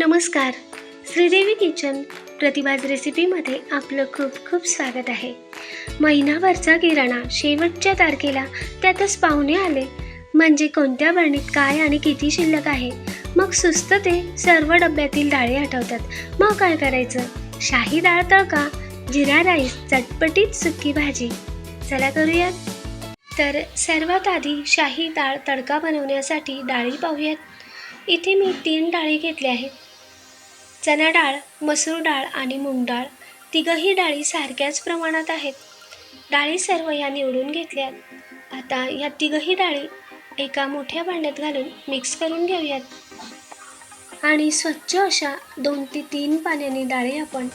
नमस्कार. श्रीदेवी किचन प्रतिभाज रेसिपीमध्ये आपलं खूप खूप स्वागत आहे. महिनाभरचा किराणा शेवटच्या तारखेला त्यातच पाहुणे आले. म्हणजे कोणत्या बरणीत काय आणि किती शिल्लक आहे? मग सुस्त ते सर्व डब्यातील डाळी आठवतात. मग काय करायचं? शाही डाळ तळका जिरा राईस चटपटीत सुकी भाजी. चला करूयात. तर सर्वात आधी शाही डाळ तडका बनवण्यासाठी डाळी पाहूयात. इथे मी तीन डाळी घेतल्या आहेत. चना डाळ मसूर डाळ आणि मूग डाळ तिघही डाळी सारख्याच प्रमाणात आहेत. डाळी सर्व ह्या निवडून घेतल्यात. आता या तिघही डाळी एका मोठ्या भांड्यात घालून मिक्स करून घेऊयात. आणि स्वच्छ अशा दोन ते तीन पाण्याने डाळी आपण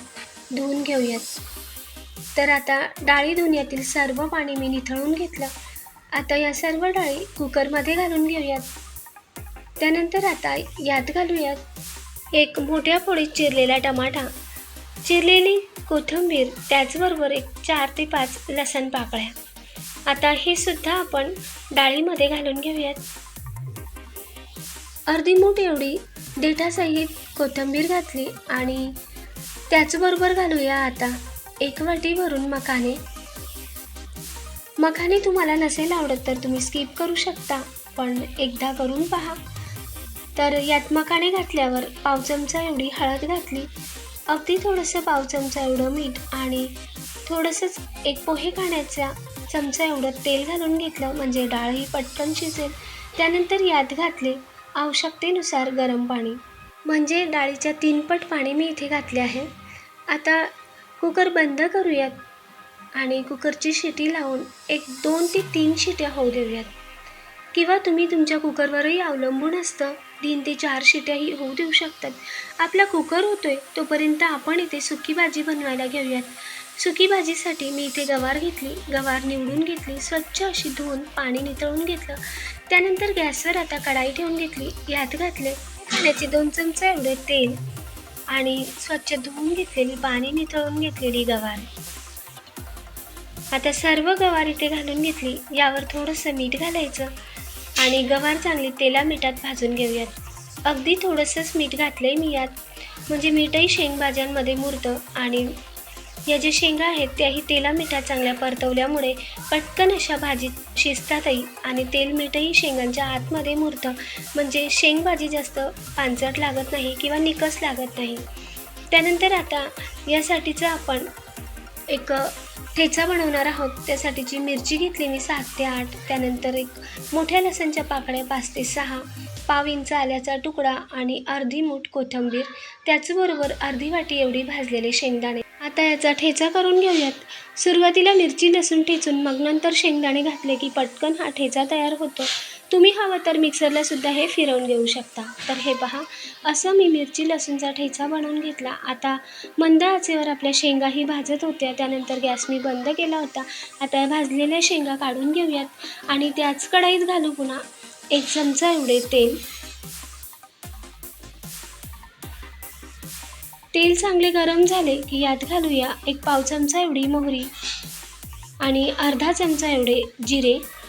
धुवून घेऊयात. तर आता डाळी धुण्यातील सर्व पाणी मी निथळून घेतलं. आता या सर्व डाळी कुकरमध्ये घालून घेऊयात. त्यानंतर आता यात घालूयात एक मोठ्या फोडीत चिरलेला टमाटा. चिरलेली कोथिंबीर त्याचबरोबर एक चार ते पाच लसण पाकळ्या. आता हे सुद्धा आपण डाळीमध्ये घालून घेऊयात. अर्धी मूठ एवढी देठासहित कोथिंबीर घातली आणि त्याचबरोबर घालूया आता एक वाटी भरून मखाने. मखाने तुम्हाला नसेल आवडत तर तुम्ही स्किप करू शकता पण एकदा करून पहा. तर यात मकाने घातल्यावर पाव चमचा एवढी हळद घातली. अगदी थोडंसं पाव चमचा एवढं मीठ आणि थोडंसंच एक पोहे खाण्याचा चमचा एवढं तेल घालून घेतलं म्हणजे डाळ ही पटकन शिजेल. त्यानंतर यात घातले आवश्यकतेनुसार गरम पाणी. म्हणजे डाळीच्या तीन पट पाणी मी इथे घातले आहे. आता कुकर बंद करूयात आणि कुकरची शिटी लावून एक दोन ते तीन शिट्या होऊ देऊयात. किंवा तुम्ही तुमच्या कुकरवरही अवलंबून असतं. तीन ते चार शिट्याही होऊ देऊ शकतात. आपला कुकर होतोय तोपर्यंत आपण इथे सुकी भाजी बनवायला घेऊयात. सुकी भाजीसाठी मी इथे गवार घेतली. गवार निवडून घेतली स्वच्छ अशी धुवून पाणी नितळून घेतलं. त्यानंतर गॅसवर आता कढाई ठेवून घेतली. यात घातले खाण्याचे दोन चमचे एवढे तेल आणि स्वच्छ धुवून घेतलेली पाणी नितळून घेतलेली गवार. आता सर्व गवार इथे घालून घेतली. यावर थोडंसं मीठ घालायचं. आणि गवार चांगली तेला मिठात भाजून घेऊयात. अगदी थोडंसंच मीठ घातलं आहे मी यात. म्हणजे मीठही शेंगभाज्यांमध्ये मुरतं आणि या ज्या शेंगा आहेत त्याही तेला मिठात चांगल्या परतवल्यामुळे पटकन अशा भाजीत शिजतातही आणि तेल मीठही शेंगांच्या आतमध्ये मुरतं. म्हणजे शेंगभाजी जास्त पांचट लागत नाही किंवा निकस लागत नाही. त्यानंतर आता यासाठीचं आपण एक ठेचा बनवणार आहोत. त्यासाठीची मिरची घेतली मी सात ते आठ. त्यानंतर एक मोठ्या लसणच्या पाकळ्या पाच ते सहा. पाव इंच आल्याचा तुकडा आणि अर्धी मूठ कोथिंबीर. त्याचबरोबर अर्धी वाटी एवढी भाजलेले शेंगदाणे. आता याचा ठेचा करून घेऊयात. सुरुवातीला मिरची लसूण ठेचून मग नंतर शेंगदाणे घातले की पटकन हा ठेचा तयार होतो. तुम्ही हवं तर मिक्सरला सुद्धा हे फिरवून घेऊ शकता. तर हे पहा असं मी मिरची लसूणचा ठेचा बनवून घेतला. आता मंद आचेवर आपल्या शेंगाही भाजत होत्या. त्यानंतर गॅस मी बंद केला होता. आता या भाजलेल्या शेंगा काढून घेऊयात. आणि त्याच कढाईत घालू पुन्हा एक चमचा एवढे तेल. तेल चांगले गरम झाले की यात घालूया एक पाव चमचा एवढी मोहरी आणि अर्धा चमचा एवढे जिरे.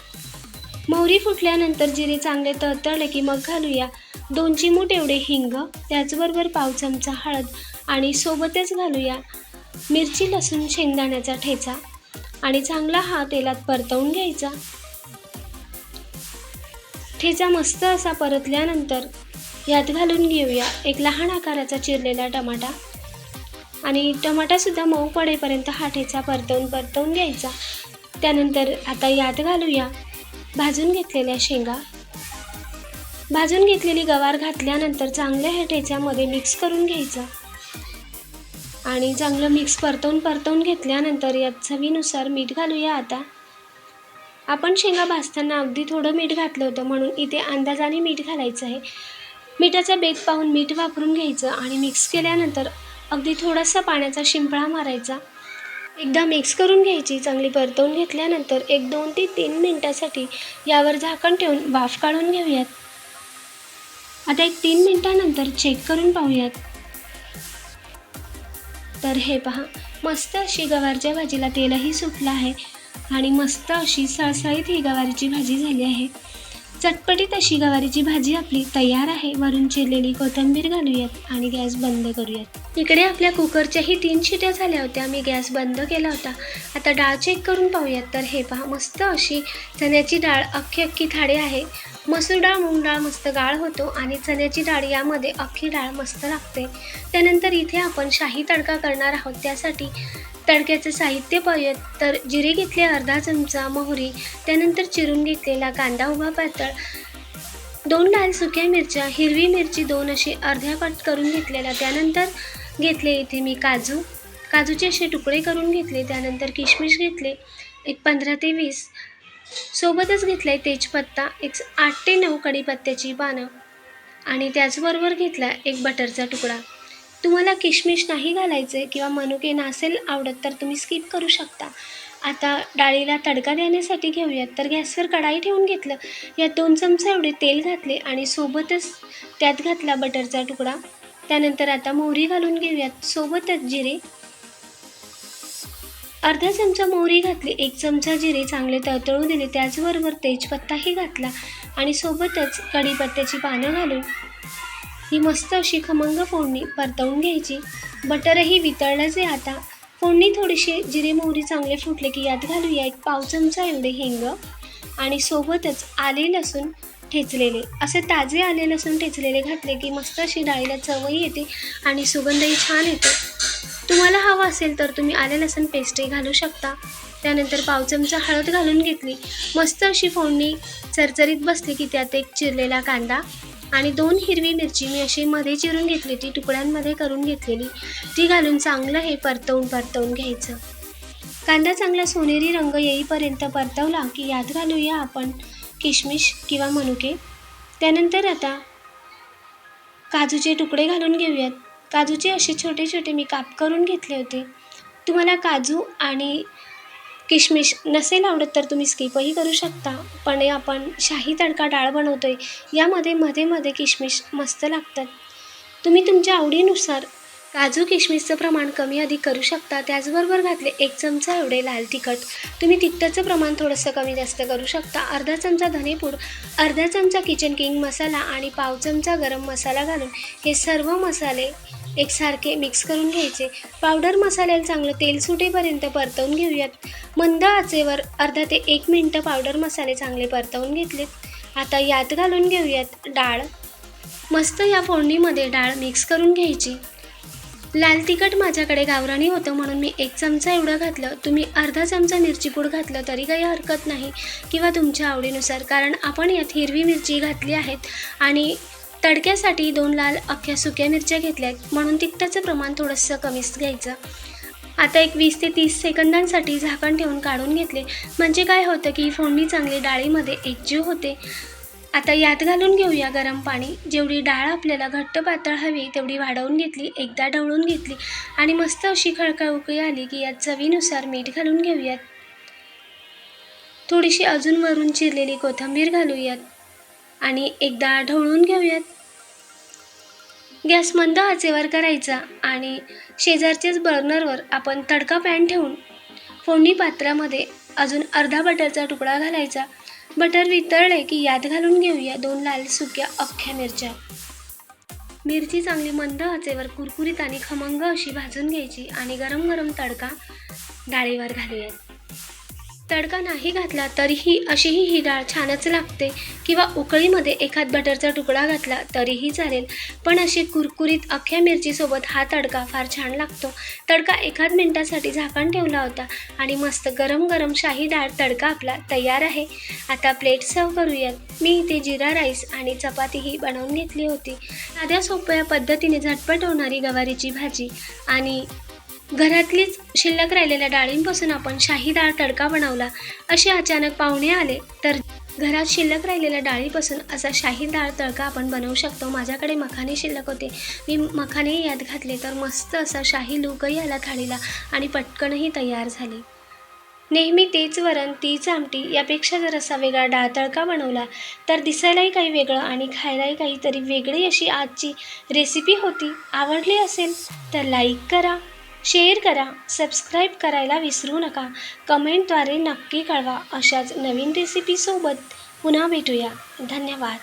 मोहरी फुटल्यानंतर जिरे चांगले तळतळले की मग घालूया. दोन चिमूट एवढे हिंग त्याचबरोबर पाव चमचा हळद आणि सोबतच घालूया. मिरची लसूण शेंगदाण्याचा ठेचा आणि चांगला हा तेलात परतवून घ्यायचा. ठेचा मस्त असा परतल्यानंतर यात घालून घेऊया एक लहान आकाराचा चिरलेला टमाटा आणि टमाटासुद्धा मऊ पडेपर्यंत हा ठेचा परतवून परतवून घ्यायचा. त्यानंतर आता यात घालूया भाजून घेतलेल्या शेंगा. भाजून घेतलेली गवार घातल्यानंतर चांगल्या ह्या ठेच्यामध्ये मिक्स करून घ्यायचं. आणि चांगलं मिक्स परतवून परतवून घेतल्यानंतर यात चवीनुसार मीठ घालूया आता. आपण शेंगा भाजताना अगदी थोडं मीठ घातलं होतं म्हणून इथे अंदाजाने मीठ घालायचं आहे. मिठाचा बेत पाहून मीठ वापरून घ्यायचं आणि मिक्स केल्यानंतर अगदी थोडासा पाण्याचा शिंपळा मारायचा. एकदा मिक्स करून घ्यायची चांगली परतवून घेतल्यानंतर एक दोन ते तीन मिनटासाठी यावर झाकण ठेवून वाफ काढून घेऊयात. आता एक तीन मिनटानंतर चेक करून पाहूयात. तर हे पहा मस्त अशी गवारच्या भाजीला तेलही सुटलं आहे आणि मस्त अशी सळसळीत ही गवारीची भाजी झाली आहे. चटपटीत अशी गवारीची भाजी आपली तयार आहे. वरून चिरलेली कोथिंबीर घालूयात आणि गॅस बंद करूयात. इकडे आपल्या कुकरच्याही तीन शिट्या झाल्या होत्या. मी गॅस बंद केला होता. आता डाळ चेक करून पाहूयात. तर हे पहा मस्त अशी चण्याची डाळ अख्खी अख्खी थाळी आहे. मसूर डाळ मूग डाळ मस्त गाळ होतो आणि चण्याची डाळ यामध्ये अख्खी डाळ मस्त लागते. त्यानंतर इथे आपण शाही तडका करणार आहोत. त्यासाठी तडक्याचं साहित्य पाहूयात. तर जिरे घेतले अर्धा चमचा मोहरी त्यानंतर चिरून घेतलेला कांदा उभा पातळ दोन लाल सुक्या मिरच्या हिरवी मिरची दोन अशी अर्ध्या कट करून घेतलेल्या. त्यानंतर घेतले इथे मी काजू. काजूचे असे तुकडे करून घेतले त्यानंतर किशमिश घेतले एक पंधरा ते वीस. सोबतच घेतलं आहे तेजपत्ता एक आठ ते नऊ कढीपत्त्याची पानं. आणि त्याचबरोबर घेतला एक बटरचा तुकडा. तुम्हाला किशमिश नाही घालायचे किंवा मनुके नसेल आवडत तर तुम्ही स्किप करू शकता. आता डाळीला तडका देण्यासाठी घेऊयात. तर गॅसवर कढाई ठेवून घेतलं. यात दोन चमचे एवढे तेल घातले आणि सोबतच त्यात घातला बटरचा तुकडा. त्यानंतर आता मोहरी घालून घेऊयात. सोबतच जिरे. अर्धा चमचा मोहरी घातली एक चमचा जिरे चांगले तळतळू दिले त्याचबरोबर तेजपत्ताही घातला आणि सोबतच कढीपत्त्याची पानं घालून ही मस्त अशी खमंग फोडणी परतवून घ्यायची. बटरही वितळलंच आहे आता. फोडणी थोडीशी जिरे मोहरी चांगले फुटले की यात घालूया. एक पाव चमचा एवढे हिंग आणि सोबतच आले लसूण ठेचलेले. असे ताजे आले लसूण ठेचलेले घातले की मस्त अशी डाळीला चवही येते आणि सुगंधही छान येतो. तुम्हाला हवं असेल तर तुम्ही आले लसूण पेस्टही घालू शकता. त्यानंतर पाव चमचा हळद घालून घेतली. मस्त अशी फोडणी चरचरीत बसली की त्यात एक चिरलेला कांदा आणि दोन हिरवी मिरची मी अशी मध्ये चिरून घेतली. ती तुकड्यांमध्ये करून घेतलेली. ती घालून चांगलं हे परतवून परतवून घ्यायचं. कांदा चांगला सोनेरी रंग येईपर्यंत परतवला की यात घालूया आपण. किशमिश किंवा मनुके. त्यानंतर आता काजूचे तुकडे घालून घेऊयात. काजूचे असे छोटे छोटे मी काप करून घेतले होते. तुम्हाला काजू आणि किशमिश नसेल आवडत तर तुम्ही स्किपही करू शकता. पण हे आपण शाही तडका डाळ बनवतो आहे यामध्ये मध्ये मध्ये किशमिश मस्त लागतात. तुम्ही तुमच्या आवडीनुसार काजू किशमिसचं प्रमाण कमी अधिक करू शकता त्याचबरोबर घातले एक चमचा एवढे लाल तिखट. तुम्ही तिखटाचं प्रमाण थोडंसं कमी जास्त करू शकता. अर्धा चमचा धनेपूड अर्धा चमचा किचन किंग मसाला आणि पाव चमचा गरम मसाला घालून हे सर्व मसाले एकसारखे मिक्स करून घ्यायचे. पावडर मसाल्याला चांगलं तेल सुटेपर्यंत परतवून घेऊयात. मंद आचेवर अर्धा ते एक मिनटं पावडर मसाले चांगले परतवून घेतलेत. आता यात घालून घेऊयात डाळ. मस्त या फोडणीमध्ये डाळ मिक्स करून घ्यायची. लाल तिखट माझ्याकडे गावराणी होतं म्हणून मी एक चमचा एवढं घातलं. तुम्ही अर्धा चमचा मिरची पूड घातलं तरी काही हरकत नाही किंवा तुमच्या आवडीनुसार. कारण आपण यात हिरवी मिरची घातली आहेत आणि तडक्यासाठी दोन लाल अख्ख्या सुक्या मिरच्या घेतल्या आहेत म्हणून तिखटाचं प्रमाण थोडंसं कमीच घ्यायचं. आता एक वीस ते तीस सेकंदांसाठी झाकण ठेवून काढून घेतले. म्हणजे काय होतं की फोडणी चांगली डाळीमध्ये एकजीव होते. आता यात घालून घेऊया गरम पाणी. जेवढी डाळ आपल्याला घट्ट पातळ हवी तेवढी वाढवून घेतली एकदा ढवळून घेतली आणि मस्त अशी खळखळ उकळी आली की यात चवीनुसार मीठ घालून घेऊयात. थोडीशी अजून वरून चिरलेली कोथिंबीर घालूयात आणि एकदा ढवळून घेऊयात. गॅस मंद आचेवर करायचा आणि शेजारच्याच बर्नरवर आपण तडका पॅन ठेवून फोडणी पात्रामध्ये अजून अर्धा बटरचा तुकडा घालायचा. बटर वितळले की यात घालून घेऊया दोन लाल सुक्या अख्ख्या मिरच्या. मिरची चांगली मंद आचेवर कुरकुरीत आणि खमंग अशी भाजून घ्यायची आणि गरम गरम तडका डाळीवर घालूयात. तडका नाही घातला तरीही अशीही ही डाळ छानच लागते. किंवा उकळीमध्ये एखाद बटरचा तुकडा घातला तरीही चालेल. पण अशी कुरकुरीत अख्ख्या मिरचीसोबत हा तडका फार छान लागतो. तडका एखाद मिनटासाठी झाकण ठेवला होता आणि मस्त गरम गरम शाही डाळ तडका आपला तयार आहे. आता प्लेट सर्व करूयात. मी इथे जिरा राईस आणि चपातीही बनवून घेतली होती. साध्या सोप्या पद्धतीने झटपट होणारी गवारीची भाजी आणि घरातलीच शिल्लक राहिलेल्या डाळींपासून आपण शाही डाळ तडका बनवला असे अचानक पाहुणे आले तर घरात शिल्लक राहिलेल्या डाळीपासून असा शाही डाळ तडका आपण बनवू शकतो. माझ्याकडे मखाने शिल्लक होते. मी मखाने यात घातले तर मस्त असा शाही लुकही आला थाळीला आणि पटकनही तयार झाली. नेहमी तेच वरण तीच आमटी यापेक्षा जर असा वेगळा डाळ तडका बनवला तर दिसायलाही काही वेगळं आणि खायलाही काहीतरी वेगळी अशी आजची रेसिपी होती. आवडली असेल तर लाईक करा. शेअर करा सबस्क्राईब करायला विसरू नका. कमेंटद्वारे नक्की कळवा अशाच नवीन रेसिपीसोबत पुन्हा भेटूया. धन्यवाद.